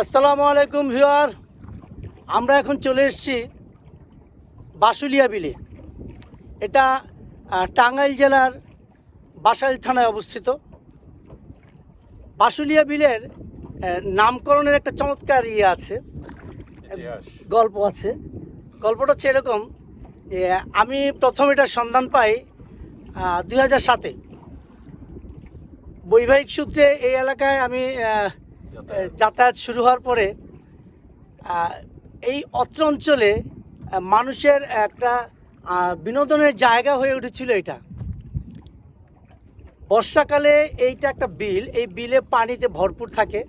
আসসালামু আলাইকুম ভিউয়ার। আমরা এখন চলে এসেছি বাসুলিয়া বিলে। এটা টাঙ্গাইল জেলার বাসাইল থানায় অবস্থিত। বাসুলিয়া বিলের নামকরণের একটা চমৎকার ইয়ে আছে। গল্প আছে। গল্পটা হচ্ছে এরকম যে আমি প্রথম এটার সন্ধান পাই দুই হাজার সাতে। বৈবাহিক সূত্রে এই এলাকায় আমি যাতায়াত। শুরু হওয়ার পরে এই অত্র অঞ্চলে মানুষের একটা বিনোদনের জায়গা হয়ে উঠেছিল এটা। বর্ষাকালে এইটা একটা বিল, এই বিলে পানিতে ভরপুর থাকে।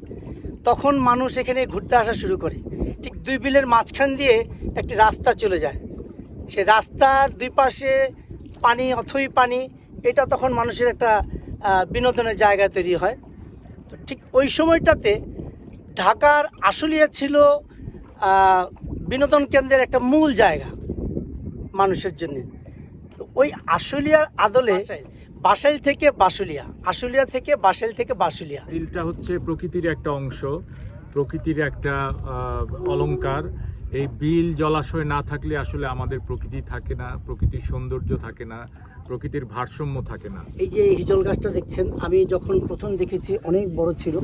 তখন মানুষ এখানে ঘুরতে আসা শুরু করে। ঠিক দুই বিলের মাঝখান দিয়ে একটি রাস্তা চলে যায়। সে রাস্তার দুই পাশে পানি, অথই পানি, এটা তখন মানুষের একটা বিনোদনের জায়গা তৈরি হয়। ঠিক ওই সময়টাতে ঢাকার আশুলিয়া ছিল বিনোদন কেন্দ্রের একটা মূল জায়গা মানুষের জন্য। তো ওই আশুলিয়ার আদলে বাসাইল। থেকে বাসুলিয়া আশুলিয়া থেকে বাসাইল থেকে বাসুলিয়া বিলটা হচ্ছে প্রকৃতির একটা অংশ প্রকৃতির একটা আহ, অলংকার। এই বিল জলাশয় না থাকলে আসলে আমাদের প্রকৃতি থাকে না প্রকৃতির সৌন্দর্য থাকে না। প্রকৃতির ভারসাম্য থাকে না। এই যে এই হিজল গাছটা দেখছেন আমি যখন প্রথম দেখেছি অনেক বড় ছিল।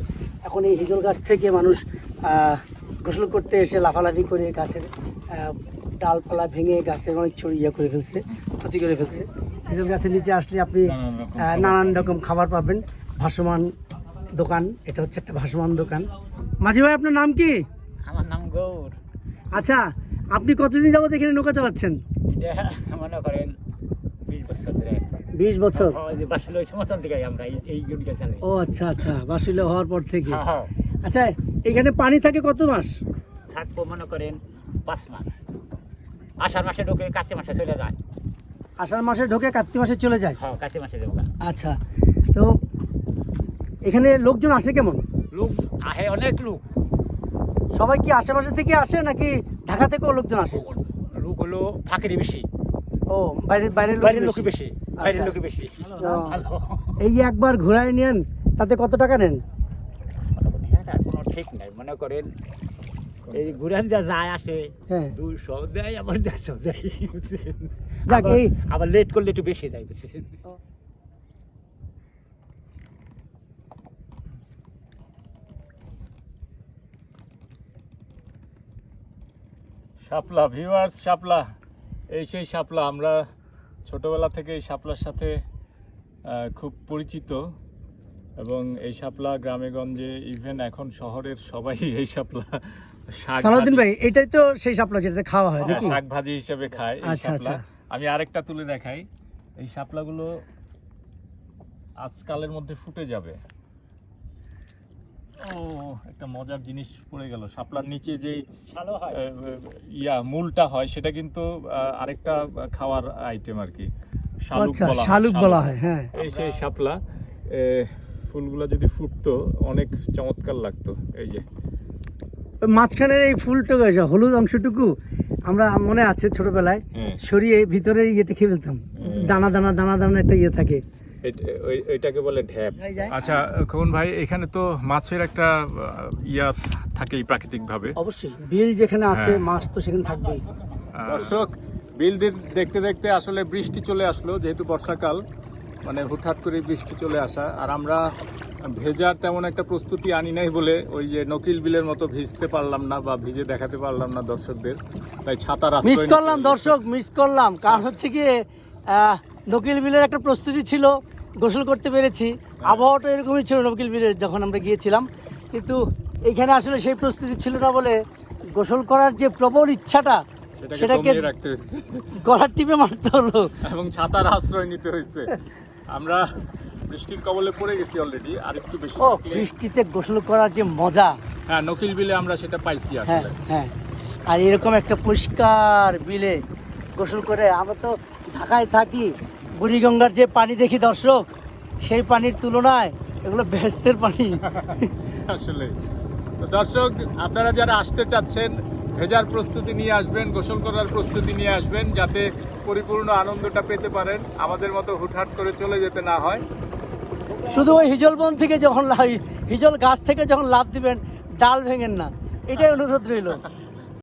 এখন এই হিজল গাছ থেকে মানুষ গোসল করতে এসে লাফালাফি করে গাছের ডালপালা ভেঙে গাছের অনেক ছড়িয়ে করে ফেলছে ক্ষতি করে ফেলছে। হিজল গাছের নিচে আসলে আপনি নানান রকম খাবার পাবেন। ভাসমান দোকান এটা হচ্ছে একটা ভাসমান দোকান। মাঝি ভাই আপনার নাম কি? আমার নাম গৌর। আচ্ছা আপনি কতদিন যাবত এখানে নৌকা চালাচ্ছেন? মনে করেন বছর ধরে বছর? ওই যে মতন থেকে আমরা এই- এই চালাই ও আচ্ছা আচ্ছা বাসিলে হওয়ার পর থেকে? হ্যাঁ, হ্যাঁ। আচ্ছা এখানে পানি থাকে কত মাস? থাকব মনে করেন পাঁচ মাস। আষাঢ় মাসে ঢুকে কাছে মাসে চলে যায়। আষাঢ় মাসে ঢোকে কার্তিক মাসে চলে যায়? হ্যাঁ মাসে যাব আচ্ছা তো এখানে লোকজন আসে কেমন? লোক আহে অনেক লোক। সবাই কি আশেপাশে থেকে আসে নাকি ঢাকা থেকেও লোকজন আসে? লোক হলো ফাঁকেরই বেশি। ও বাইরের বাইরের লোক বাইরের বেশি। বাইরের আচ্ছা। লোকই বেশি। এই একবার ঘোরায় নেন তাতে কত টাকা নেন? হ্যাঁ, কোনো ঠিক নাই মনে করেন এই ঘুরান যা যায় আসে হ্যাঁ। দুশো দেয় আবার দেড়শো দেয়। যাক, এই- আবার লেট করলে একটু বেশি দেয় বুঝছেন? শাপলা ভিউয়ার্স শাপলা। এই সেই শাপলা আমরা ছোটবেলা থেকে এই শাপলার সাথে খুব পরিচিত। এবং এই শাপলা গ্রামে গঞ্জে ইভেন এখন শহরের সবাই এই শাপলা সালাউদ্দিন ভাই এটাই তো সেই শাপলা যেটাতে খাওয়া হয় হ্যাঁ, নাকি? শাক ভাজি হিসেবে খায় আচ্ছা, শাপলা। আচ্ছা। আমি আরেকটা তুলে দেখাই। এই শাপলাগুলো আজকালের মধ্যে ফুটে যাবে। ও একটা মজার জিনিস পড়ে গেল। শাপলার নিচে হয়। আহ, ইয়া মূলটা হয় সেটা কিন্তু আরেকটা খাওয়ার আইটেম আর কি। শালুক আচ্ছা বলা হয়, শালুক বলা হয় হ্যাঁ। এই সেই শাপলা ফুলগুলা যদি ফুটতো অনেক চমৎকার লাগতো। এই যে। মাঝখানের এই ফুলটুকু এই হলুদ অংশটুকু আমরা মনে আছে ছোটবেলায় হ্যাঁ। সরিয়ে ভিতরের ইয়েটা খেয়ে ফেলতাম। দানা দানা দানা দানা একটা ইয়ে থাকে। এট- ওই- ওইটাকে বলে ঢ্যাপ আচ্ছা খোকন ভাই এখানে তো মাছের একটা ইয়া থাকেই প্রাকৃতিক ভাবে অবশ্যই বিল যেখানে আছে হ্যাঁ। মাছ তো সেখানে থাকবেই। দর্শক বিল দেখতে দেখতে আসলে বৃষ্টি চলে আসলো যেহেতু বর্ষাকাল মানে হুটহাট করে বৃষ্টি চলে আসা আর আমরা ভেজার তেমন একটা প্রস্তুতি আনি নাই বলে ওই যে নকিল বিলের মতো ভিজতে পারলাম না বা ভিজে দেখাতে পারলাম না দর্শকদের তাই ছাতার আশ্রয় মিস করলাম দর্শক মিস করলাম। কারণ হচ্ছে কি নকিল বিলের একটা প্রস্তুতি ছিল গোসল করতে পেরেছি। আবহাওয়াটা এরকমই ছিল নকিল বিলের যখন আমরা গিয়েছিলাম। কিন্তু এখানে আসলে সেই প্রস্তুতি ছিল না বলে গোসল করার যে প্রবল ইচ্ছাটা সেটাকে গলার টিপে মারতে হলো। এবং ছাতার আশ্রয় নিতে হয়েছে। আমরা বৃষ্টির কবলে পড়ে গেছি অলরেডি আর একটু বেশি ও বৃষ্টিতে গোসল করার যে মজা। হ্যাঁ নকিল বিলে আমরা সেটা পাইছি হ্যাঁ আসলে। হ্যাঁ আর এরকম একটা পরিষ্কার বিলে গোসল করে আমরা তো ঢাকায় থাকি বুড়িগঙ্গার যে পানি দেখি দর্শক সেই পানির তুলনায় এগুলো ভেস্তের পানি। আসলে। দর্শক আপনারা যারা আসতে চাচ্ছেন ভেজার প্রস্তুতি নিয়ে আসবেন গোসল করার প্রস্তুতি নিয়ে আসবেন যাতে পরিপূর্ণ আনন্দটা পেতে পারেন আমাদের মতো হুটহাট করে চলে যেতে না হয়। শুধু ওই হিজল বন থেকে যখন হিজল গাছ থেকে যখন লাভ দিবেন ডাল ভেঙেন না। এটাই অনুরোধ রইল।